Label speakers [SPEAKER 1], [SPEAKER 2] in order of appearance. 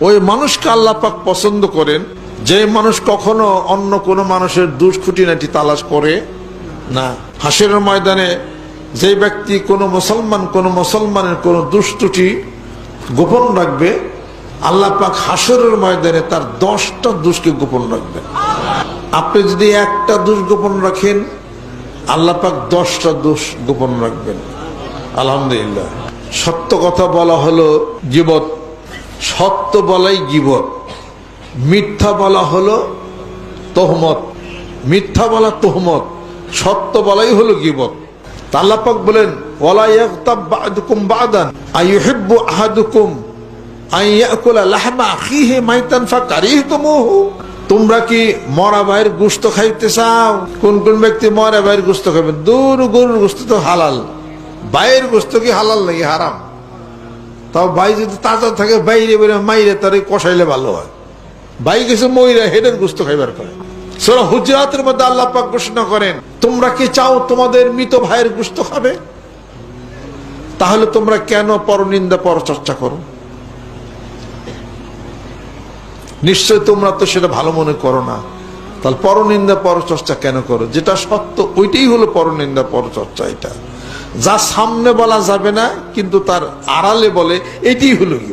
[SPEAKER 1] ওই মানুষকে আল্লাহ পাক পছন্দ করেন। যে মানুষ কখনো অন্য কোনো মানুষের দুষ খুঁটিনাটি তালাশ করে না। হাসির ময়দানে যে ব্যক্তি কোনো মুসলমান, কোনো মুসলমানের কোনো দুষ্টুটি গোপন রাখবে, আল্লাহ পাক হাসরের ময়দানে তার দশটা দুষ্কে গোপন রাখবেন। আপনি যদি একটা দুষ গোপন রাখেন, আল্লাহ পাক দশটা দোষ গোপন রাখবেন। আলহামদুলিল্লাহ। সত্য কথা বলা হলো জীবত সত্য বলাই জীবত মিথ্যা বলা হলো তহমত। মিথ্যা বলা তহমত, সত্য বলাই হলো গিবত তাল্লাপাক বলেন তোমরা কি মরা ভাইয়ের গুস্ত খাইতে চাও? কোন কোন ব্যক্তি মরা ভাইয়ের গুস্ত খাবেন দূর গরুর গুস্ত তো হালাল। ভাইয়ের গুস্ত কি হালাল নাকি হারাম? তাও ভাই যদি তাজা থাকে, বাইরে বেরে মাইরে তারে কষাইলে ভালো হয়। ভাই গেছে ময়রা হেডের গুস্ত খাইবার করে সোরা হুজরাতের মধ্যে আল্লাহ পাক ঘোষণা করেন, তোমরা কি চাও তোমাদের মৃত ভাইয়ের গুস্ত খাবে? তাহলে তোমরা কেন পরনিন্দা পরচর্চা করো? নিশ্চয় তোমরা তো সেটা ভালো মনে করো না। তাহলে পরনিন্দা পরচর্চা কেন করো? যেটা সত্য, ওইটাই হলো পরনিন্দা পরচর্চা এটা। যা সামনে বলা যাবে না কিন্তু তার আড়ালে বলে এটি হলো কি